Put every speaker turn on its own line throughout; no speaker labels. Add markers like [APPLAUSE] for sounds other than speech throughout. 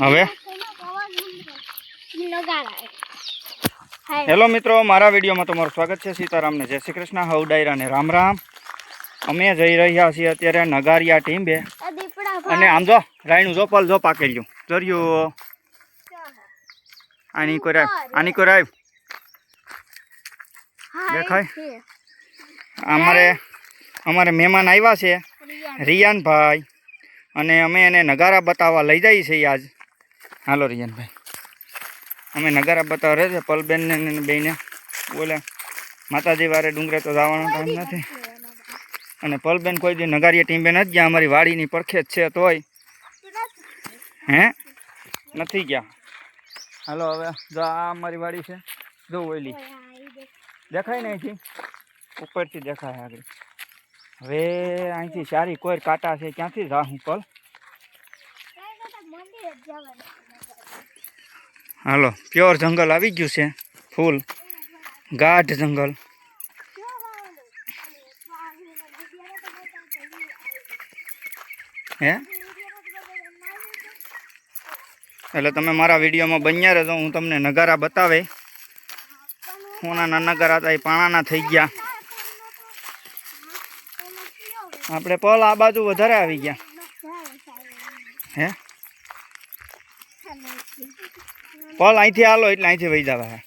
હવે. હેલો મિત્રો મારા વિડીયોમાં તમારું સ્વાગત છે. સીતારામને જય શ્રી કૃષ્ણ. હવ ડાયરા ને રામ રામ. અમે જઈ રહ્યા છીએ અત્યારે નગારિયા
ટીમ બે.
અને આમ જો રાયનું જો પલ જો પાકેલ્યું. જોર્યું આની કોઈ આની કોઈ રાય. દેખાય? અમારે અમારે મહેમાન આવ્યા છે. રિયાનભાઈ. અને અમે એને નગારા બતાવવા લઈ જઈએ છીએ આજ. હાલો રિયાનભાઈ. અમે નગારા બતાવવા રહે છે પલબેનને ને બેને. બોલે માતાજી વારે ડુંગરે તો જવાનો ટાઈમ નથી. અને પલબેન કોઈ દી નગારીએ ટીમ્બે નથી ગયા અમારી વાડીની પરખે જ છે તોય. હે? નથી ગયા. હાલો હવે જો આ અમારી વાડી છે. જો ઓયલી. દેખાય ને અહીંથી? ઉપરથી દેખાય આગળ. હવે અહીંથી સારી કોઈ કાંટા છે ક્યાંથી જાઉં
કલ
હાલો, પ્યોર જંગલ આવી ગયું છે, ફૂલ. ગાઢ જંગલ. હે? એટલે તમે મારા વિડીયોમાં બન્યા રહેજો, હું તમને નગારા બતાવે. સોનાના નગારા હતા, એ પાણાના થઈ ગયા. આપણે પલ આ બાજુ વધારે આવી ગયા. હે? પલ અહીંથી હાલો એટલે અહીંથી વહી જવા હે.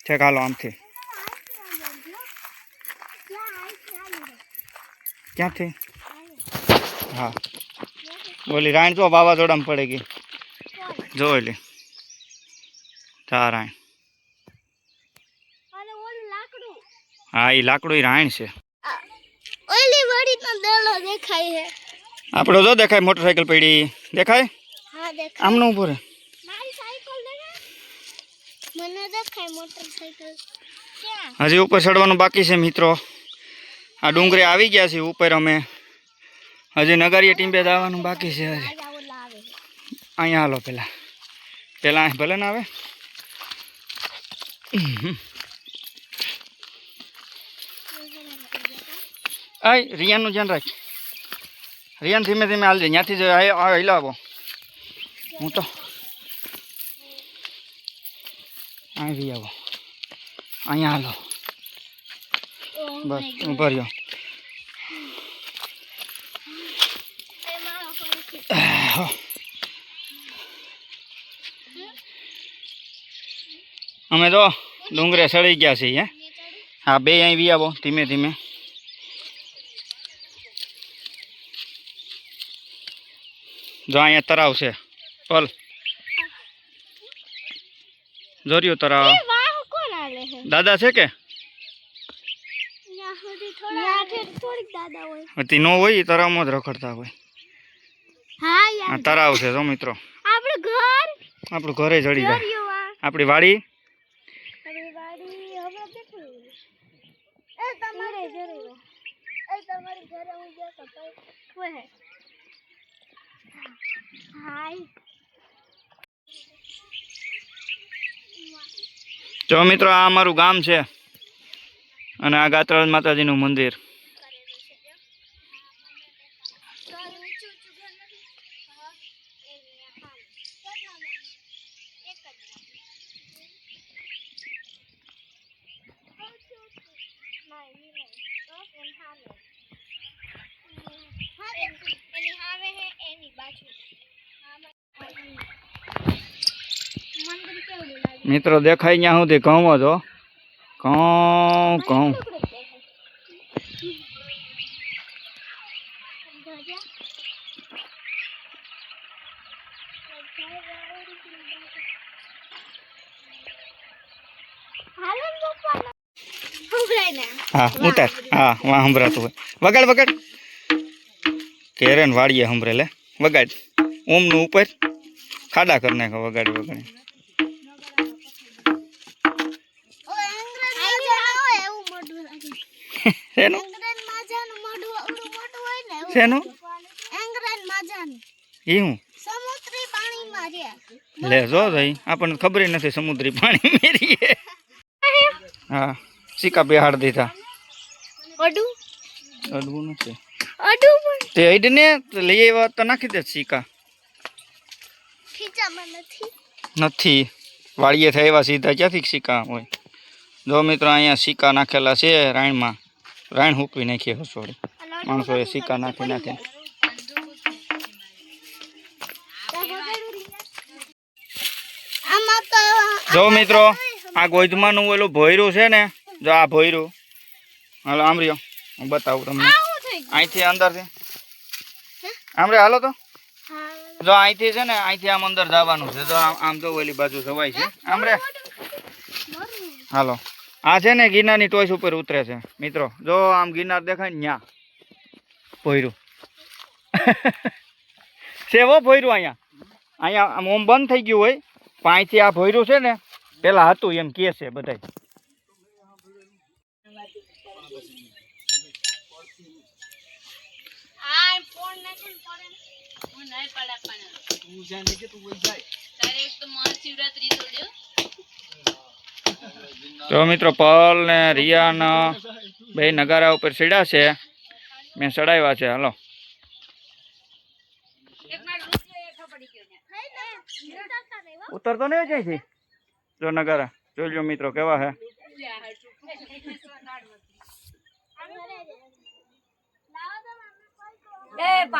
ઠેક હાલો આમથી. ક્યાંથી? હા. બોલી રાણ જો વાવાઝોડામાં પડે ગઈ. જો એટલે ચા રાણ હા એ લાકડું રાણ છે
ઓલી વડી નો દડો દેખાય છે
આપણો જો દેખાય મોટરસાઇકલ પડી દેખાય આમનો
ઊભો રે મોટરસાયકલ
હજી ઉપર ચડવાનું બાકી છે મિત્રો આ ડુંગરે આવી ગયા છે ઉપર અમે હજી નગરીએ ટીમ્બે જવાનું બાકી છે હજી અહીંયા હાલો પેલા પેલા અહીં ભલે ને આવે આય રિયાનનું ધ્યાન રાખ. રિયાન ધીમે ધીમે હાલજે ત્યાંથી જ હિલાવો હું તો આવી આવો. અહીંયા હાલો. બસ ઊભા રહ્યો. અમે તો ડુંગરે સળી ગયા છીએ, હા? બે અહીં વી આવો, ધીમે ધીમે. જો અહીંયા તરાવ છે. પલ. જોર્યો તરાવ.
એ વાહ કોણ આલે છે
દાદા છે કે? હતી નો હોય તરાવમાં જ રખડતા હોય.
હા
આ તરાવ છે જો મિત્રો.
આપણું ઘરે?
જાય. આપણી વાડી?
આપણી વાડી હવે કેટલું એ તમારે જરૂર એ તમારી ઘરે હું ગયો તો તો કોઈ હે? હાય
જો મિત્રો આ અમારું ગામ છે અને આ ગાત્રાજ માતાજીનું મંદિર.
મંદિર
મિત્રો, દેખાય ત્યાં સુધી ઘઉં જ હો ઘઉં ઘઉં. હા, ઉતાર. હા, વાં સંભળાતું હોય. વગાડ વગાડ. ઘેરે ને વાડીએ સંભળે લે વગાડ. ઓમનું ઉપર ખાડા કરી નાખો, વગાડી વગાડી. શેનું? શેનું? એ હું
સમુદ્રી પાણીમાં છે
લે જો ભાઈ આપણને ખબર ય નથી સમુદ્રી પાણી મેરીએ હા સિક્કા બેહાડ દીધા.
અડું
અડવું નથી.
અડું પણ.
તે હેડ ને તો લઈ આવ્યા તો નાખી દે સિક્કા.
ખીચામાં નથી.
નથી. વાડીએ થઈ એવા સીધા ક્યાંથી સિક્કા હોય? જો મિત્રો અહીંયા સિક્કા નાખેલા છે રાયણમાં. રાયણ હૂકવી નાખીએ હસોડી માણસોએ સિક્કા નાખી નાખે. જો મિત્રો, આ ગોધમાનું ઓલું ભોયરું છે ને, જો આ ભોયરું. હાલો, આમ રહ્યો. હું બતાવું તમને.
અહીંથી
અહીંથી અંદરથી. આમ રે હાલો તો. જો અહીંથી છે ને, અહીંથી આમ અંદર જવાનું છે. જો આમ જો ઓલી બાજુ જવાય છે. આમ રે. હાલો. આ છે ને ગિરનારની ટોચ ઉપર ઉતરે છે મિત્રો. જો આમ ગિરનાર દેખાય ને ન્યા. ભોયરું સેવો [LAUGHS] હો ભોયરું અહીંયા. અહીંયા આમ ઓમ બંધ થઈ ગયું હોય. પાંચથી આ ભોયરું છે ને પેલા હતું એમ કહે છે બધાય.
તું જાય તારે એક તો મહાશિવરાત્રી તોડ્યો
તો મિત્રો પલ ને રિયાન બે નગારા ઉપર સીડ્યા છે. મેં ચડાવ્યા છે હાલો. ઉતરતો નહીં જાય જો નગારા જોજો મિત્રો કેવા હે
તો